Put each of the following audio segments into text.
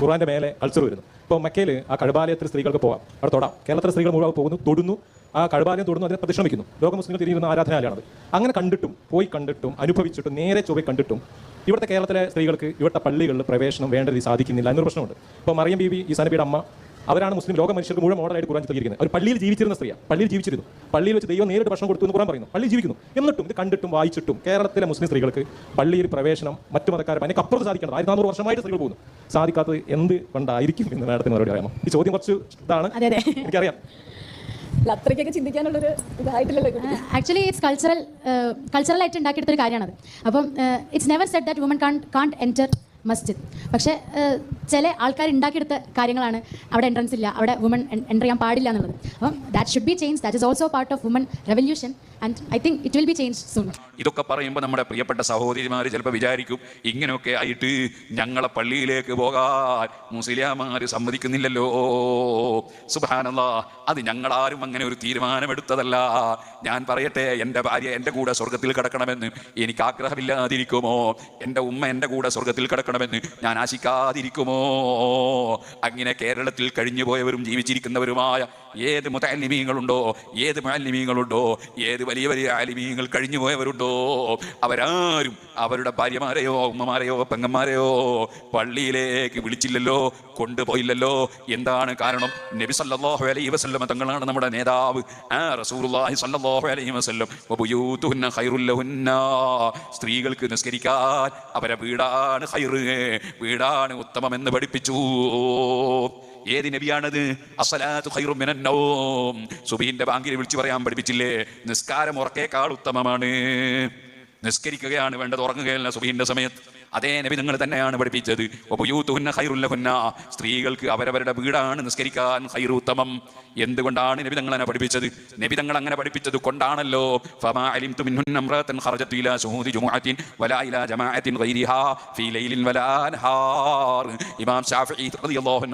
ഖുർആന്റെ മേലെ കൾച്ചർ വരുന്നു. ഇപ്പോൾ മക്കയിൽ ആ കഴുബാലയത്തിൽ സ്ത്രീകൾക്ക് പോകാം അവിടെ തൊടാം. കേരളത്തിലെ സ്ത്രീകൾ മുഴുവൻ പോകുന്നു തൊടുന്നു. ആ കഴുബാലയം തൊടുന്നു അതിനെ പ്രതിഷ്ഠമിക്കുന്നു ലോക മുസ്ലിങ്ങൾ തിരിയുന്ന ആരാധനാലയാണത് അങ്ങനെ കണ്ടിട്ടും പോയി കണ്ടിട്ടും അനുഭവിച്ചിട്ടും നേരെ ചൊവ്വെ കണ്ടിട്ടും ഇവിടുത്തെ കേരളത്തിലെ സ്ത്രീകൾക്ക് ഇവിടുത്തെ പള്ളികളിൽ പ്രവേശനം വേണ്ട രീതി സാധിക്കുന്നില്ല എന്നൊരു പ്രശ്നമുണ്ട്. ഇപ്പോൾ മറിയം ബീബി ഈ സനബിയുടെ അമ്മ അവരാണ് മുസ്ലിം ലോക മനുഷ്യർക്ക് മുഴുവൻ മോഡലായിട്ട് ഖുറാൻ ചിത്രീകരിക്കുന്നത്. അവർ പള്ളിയിൽ ജീവിച്ചിരുന്ന സ്ത്രീയാണ് പള്ളിയിൽ ജീവിച്ചിരുന്നു. പള്ളിയിൽ വെച്ച് ദൈവം നേരിട്ട് ഭക്ഷണം കൊടുത്തു എന്ന് ഖുറാൻ പറയുന്നു. പള്ളി ജീവിക്കുന്നു. എന്നിട്ടും ഇത് കണ്ടിട്ടും വായിച്ചിട്ടും കേരളത്തിലെ മുസ്ലിം സ്ത്രീകൾക്ക് പള്ളിയിൽ പ്രവേശനം മറ്റു മതക്കാരും അതിനൊക്കെ അപ്പുറത്ത് സാധിക്കണം ആയിരത്തി നാനൂറ് വർഷമായിട്ട് സ്ത്രീകൾ പോകുന്നു. സാധിക്കാത്തത് എന്ത് കൊണ്ടായിരിക്കും എന്ന് മാഡത്തിന് മറുപടി അറിയാമോ? ഈ ചോദ്യം കുറച്ച് ഇതാണ്. അതെ അതെ. എനിക്കറിയാം. അല്ല, അത്രയ്ക്കൊക്കെ ചിന്തിക്കാനുള്ളൊരു ഇതായിട്ടില്ലല്ലോ ആക്ച്വലി ഇറ്റ്സ് കൾച്ചറൽ കൾച്ചറലായിട്ട് ഉണ്ടാക്കിയെടുത്തൊരു കാര്യമാണത്. അപ്പം it's never said that woman can can enter മസ്ജിദ്. പക്ഷേ ചില ആൾക്കാർ ഉണ്ടാക്കിയെടുത്ത കാര്യങ്ങളാണ് അവിടെ എൻട്രൻസ് ഇല്ല അവിടെ വുമൺ എന്റർ ചെയ്യാൻ പാടില്ല എന്നുള്ളത്. അപ്പം that should be change that is also part of woman revolution and I think it will be change soon ഇതൊക്കെ പറയുമ്പോൾ നമ്മുടെ പ്രിയപ്പെട്ട സഹോദരിമാർ ചിലപ്പോൾ വിചാരിക്കും ഇങ്ങനെയൊക്കെ ആയിട്ട് ഞങ്ങളെ പള്ളിയിലേക്ക് പോകാൻ മുസ്ലിയാമാർ സമ്മതിക്കുന്നില്ലല്ലോ. സുബാനല്ല അത് ഞങ്ങളാരും അങ്ങനെ ഒരു തീരുമാനമെടുത്തതല്ല. ഞാൻ പറയട്ടെ എന്റെ ഭാര്യ എന്റെ കൂടെ സ്വർഗത്തിൽ കിടക്കണമെന്ന് എനിക്ക് ആഗ്രഹമില്ലാതിരിക്കുമോ? എന്റെ ഉമ്മ എന്റെ കൂടെ സ്വർഗത്തിൽ കിടക്കണമെന്ന് ഞാൻ ആശിക്കാതിരിക്കുമോ? അങ്ങനെ കേരളത്തിൽ കഴിഞ്ഞു പോയവരും ജീവിച്ചിരിക്കുന്നവരുമായ ഏത് മുതാലിമീങ്ങളുണ്ടോ ഏത് മാലിമീങ്ങളുണ്ടോ ഏത് വലിയ വലിയ ആലിമീങ്ങൾ കഴിഞ്ഞു പോയവരുണ്ടോ അവരാരും അവരുടെ ഭാര്യമാരെയോ ഉമ്മമാരെയോ പെങ്ങന്മാരെയോ പള്ളിയിലേക്ക് വിളിച്ചില്ലല്ലോ കൊണ്ടുപോയില്ലല്ലോ. എന്താണ് കാരണം? നബി സല്ലല്ലാഹു അലൈഹി വസല്ലം തങ്ങളാണ് നമ്മുടെ നേതാവ്. ആ റസൂലുള്ളാഹി സല്ലല്ലാഹു അലൈഹി വസല്ലം. സ്ത്രീകൾക്ക് നിസ്കരിക്കാൻ അവരെ വീടാണ് ഖൈറ്. വീടാണ് ഉത്തമം എന്ന് പഠിപ്പിച്ചു. ഏത് നബിയാണത്? അസലാത്തു ഖൈറും സുബീന്റെ ബാങ്കിൽ വിളിച്ചു പറയാൻ പഠിപ്പിച്ചില്ലേ? നിസ്കാരം ഉറക്കേക്കാൾ ഉത്തമമാണ്. നിസ്കരിക്കുകയാണ് വേണ്ടത് ഉറങ്ങുകയല്ല സുബീന്റെ സമയത്ത്. അതേ നബി നിങ്ങൾ തന്നെയാണ് പഠിപ്പിച്ചത്. സ്ത്രീകൾക്ക് അവരവരുടെ വീടാണ് നിസ്കരിക്കാൻ ഖൈറു ഉത്തമം എന്തുകൊണ്ടാണ് നബി തങ്ങൾ പഠിപ്പിച്ചത്? നബി തങ്ങൾ അങ്ങനെ പഠിപ്പിച്ചത് കൊണ്ടാണല്ലോ. ഫമാ ഇലാ ശുഹൂദി ജുമുഅത്തിൻ വലാ ഇലാ ജമാഅത്തിൻ ഗൈരിഹാ ഫീ ലൈലിൻ വലാ അൻഹാർ ഇമാം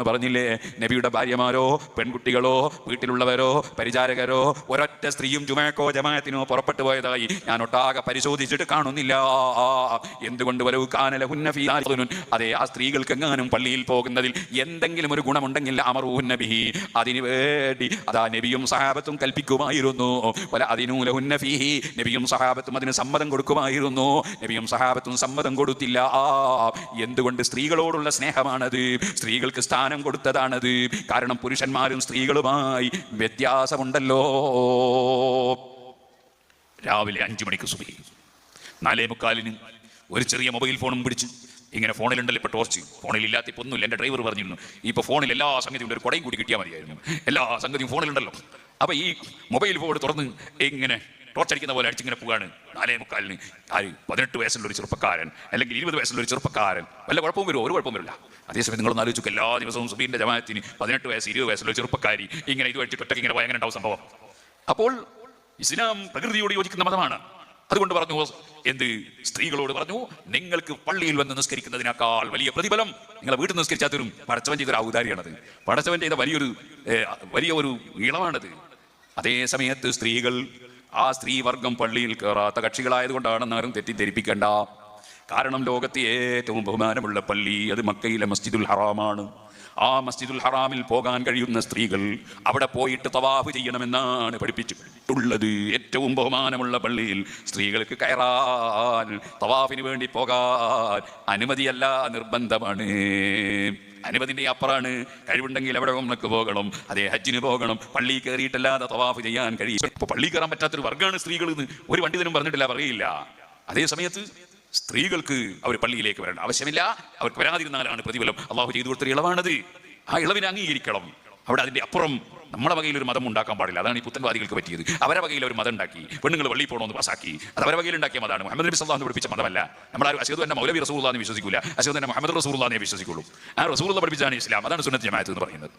പറഞ്ഞില്ലേ നബിയുടെ ഭാര്യമാരോ പെൺകുട്ടികളോ വീട്ടിലുള്ളവരോ പരിചാരകരോ ഒരൊറ്റ സ്ത്രീയും ജുമാക്കോ ജമാഅത്തിനോ പുറപ്പെട്ടു പോയതായി ഞാൻ ഒട്ടാകെ പരിശോധിച്ചിട്ട് കാണുന്നില്ല. എന്തുകൊണ്ട് വരവ്. അതെ ആ സ്ത്രീകൾക്ക് എങ്ങാനും പള്ളിയിൽ പോകുന്നതിൽ എന്തെങ്കിലും ഒരു ഗുണമുണ്ടെങ്കിൽ അമറൂഹുന്ന ബിഹി അതിനു വേണ്ടി അതാ നബിയും സഹാബത്തും കൽപ്പിക്കുമായിരുന്നു. ഫീഹി. നബിയും സഹാബത്തും അതിന് സമ്മതം കൊടുക്കുമായിരുന്നു. നബിയും സഹാബത്തും സമ്മതം കൊടുത്തില്ല. ആ എന്തുകൊണ്ട് സ്ത്രീകളോടുള്ള സ്നേഹമാണത്? സ്ത്രീകൾക്ക് സ്ഥാനം കൊടുത്തതാണത്. കാരണം പുരുഷന്മാരും സ്ത്രീകളുമായി വ്യത്യാസമുണ്ടല്ലോ. രാവിലെ അഞ്ചു മണിക്ക് സുബി നാലേ മുക്കാലിന് ഒരു ചെറിയ മൊബൈൽ ഫോണും പിടിച്ച് ഇങ്ങനെ ഫോണിലുണ്ടല്ലോ ഇപ്പോൾ ടോർച്ച് ഫോണിൽ ഇല്ലാത്ത ഇപ്പോൾ ഒന്നുമില്ല. എന്റെ ഡ്രൈവർ പറഞ്ഞിരുന്നു. ഇപ്പോൾ ഫോണിൽ എല്ലാ സംഗതിയും ഒരു കുടയും കൂടി കിട്ടിയാൽ മതിയായിരുന്നു. എല്ലാ സംഗതിയും ഫോണിലുണ്ടല്ലോ. അപ്പോൾ ഈ മൊബൈൽ ഫോൺ തുറന്ന് ഇങ്ങനെ ടോർച്ച് അടിക്കുന്ന പോലെ അടിച്ചിങ്ങനെ പോവാണ്. നാലേ മുക്കാലിന്. ആര്? പതിനെട്ട് വയസ്സുള്ള ഒരു ചെറുപ്പക്കാരൻ. അല്ലെങ്കിൽ ഇരുപത് വയസ്സുള്ള ഒരു ചെറുപ്പക്കാരൻ. വല്ല കുഴപ്പവും വരുമോ? ഒരു കുഴപ്പം വരില്ല. അതേസമയം നിങ്ങളൊന്ന് ആലോചിച്ചു എല്ലാ ദിവസവും സുബീന്റെ ജമാഅത്തിന് പതിനെട്ട് വയസ്സ് ഇരുപത് വയസ്സുള്ള ചെറുപ്പക്കാരി ഇങ്ങനെ ഇത് വെച്ചിട്ട് ഒറ്റയ്ക്ക് ഇങ്ങനെ ഭയങ്കര ഉണ്ടാവും സംഭവം? അപ്പോൾ ഇസ്ലാം പ്രകൃതിയോട് യോജിക്കുന്ന മതമാണ്. അതുകൊണ്ട് പറഞ്ഞു എന്ത്? സ്ത്രീകളോട് പറഞ്ഞു നിങ്ങൾക്ക് പള്ളിയിൽ വന്ന് നിസ്കരിക്കുന്നതിനേക്കാൾ വലിയ പ്രതിഫലം നിങ്ങളെ വീട്ടിൽ നിസ്കരിച്ചാൽ തരും. പടച്ചവൻ ചെയ്തൊരു ഔദാരിയാണത് പടച്ചവൻ ചെയ്ത വലിയൊരു വലിയ ഒരു ഇളവാണത്. അതേ സമയത്ത് സ്ത്രീകൾ ആ സ്ത്രീവർഗം പള്ളിയിൽ കയറാത്ത കക്ഷികളായതുകൊണ്ടാണെന്നാരും തെറ്റിദ്ധരിപ്പിക്കേണ്ട. കാരണം ലോകത്തെ ഏറ്റവും ബഹുമാനമുള്ള പള്ളി അത് മക്കയിലെ മസ്ജിദുൽ ഹറാമാണ്. ആ മസ്ജിദുൽ ഹറാമിൽ പോകാൻ കഴിയുന്ന സ്ത്രീകൾ അവിടെ പോയിട്ട് തവാഫ് ചെയ്യണമെന്നാണ് പഠിപ്പിച്ചിട്ടുള്ളത്. ഏറ്റവും ബഹുമാനമുള്ള പള്ളിയിൽ സ്ത്രീകൾക്ക് കയറാൻ തവാഫിന് വേണ്ടി പോകാൻ അനുമതിയല്ല നിർബന്ധമാണ്. അനുമതിന്റെ അപ്പുറാണ്. കഴിവുണ്ടെങ്കിൽ എവിടെ നമുക്ക് പോകണം അതേ ഹജ്ജിന് പോകണം പള്ളി കയറിയിട്ടല്ലാതെ തവാഫ് ചെയ്യാൻ കഴിയും പള്ളി കയറാൻ പറ്റാത്തൊരു വർഗമാണ് സ്ത്രീകൾ ഒരു പണ്ഡിതനും പറഞ്ഞിട്ടില്ല പറയില്ല. അതേ സമയത്ത് സ്ത്രീകൾക്ക് അവർ പള്ളിയിലേക്ക് വരണം ആവശ്യമില്ല. അവർക്ക് വരാതിരുന്നാലാണ് പ്രതിഫലം. അള്ളാഹു ചെയ്തു കൊടുത്തൊരു ഇളവാണത്. ആ ഇളവിനെ അംഗീകരിക്കണം. അവിടെ അതിന്റെ അപ്പുറം നമ്മളെ വകയിൽ ഒരു മതം ഉണ്ടാക്കാൻ പാടില്ല. അതാണ് ഈ പുത്തൻവാദികൾക്ക് പറ്റിയത്. അവരെ വകയിൽ ഒരു മതം ഉണ്ടാക്കി. പെണ്ണുങ്ങൾ പള്ളിയിൽ പോകണമെന്ന് പാസാക്കി. അത് അവരെ വകയിൽ ഉണ്ടാക്കിയ മതമാണ്. മുഹമ്മദ് നബി സല്ലാഹ് പഠിപ്പിച്ച മതമല്ല. നമ്മൾ ആ അശോദ് തന്നെ മൗലവി റസൂള്ളാന്ന് വിശ്വസിക്കില്ല അശോദ് തന്നെ മുഹമ്മദ് റസൂള്ളാന്നെ വിശ്വസിക്കുള്ളൂ. ആ റസൂള്ള പഠിപ്പിച്ചാണ് ഇസ്ലാം. അതാണ് സുന്നത്ത് ജമാഅത്ത് എന്ന് പറയുന്നത്.